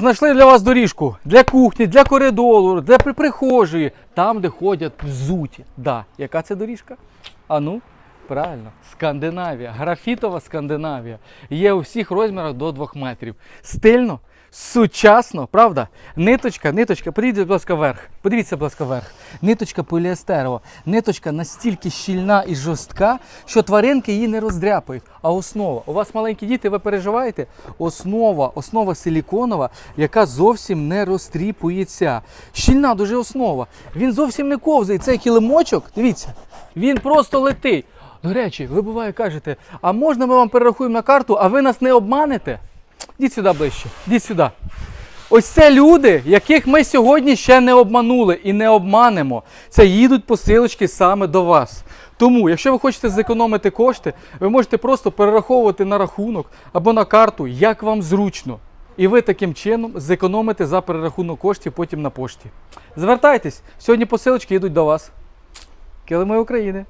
Знайшли для вас доріжку для кухні, для коридору, для прихожої, там, де ходять взуті. Да. Яка це доріжка? А ну, правильно, Скандинавія, графітова Скандинавія. Є у всіх розмірах до 2 метрів. Стильно, сучасно, правда? Ниточка, ниточка, подивіться, будь ласка, вверх. Подивіться, будь ласка, вверх. Ниточка поліестерова. Ниточка настільки щільна і жорстка, що тваринки її не роздряпають. А основа. У вас маленькі діти, ви переживаєте? Основа, основа силіконова, яка зовсім не розтріпується. Щільна дуже основа. Він зовсім не ковзає. Цей килимочок, дивіться, він просто летить. До речі, ви буває кажете, а можна ми вам перерахуємо на карту, а ви нас не обманете? Діть сюди ближче, діть сюди. Ось це люди, яких ми сьогодні ще не обманули і не обманемо. Це їдуть посилочки саме до вас. Тому, якщо ви хочете зекономити кошти, ви можете просто перераховувати на рахунок або на карту, як вам зручно. І ви таким чином зекономите за перерахунок коштів потім на пошті. Звертайтесь, сьогодні посилочки йдуть до вас. Килими України.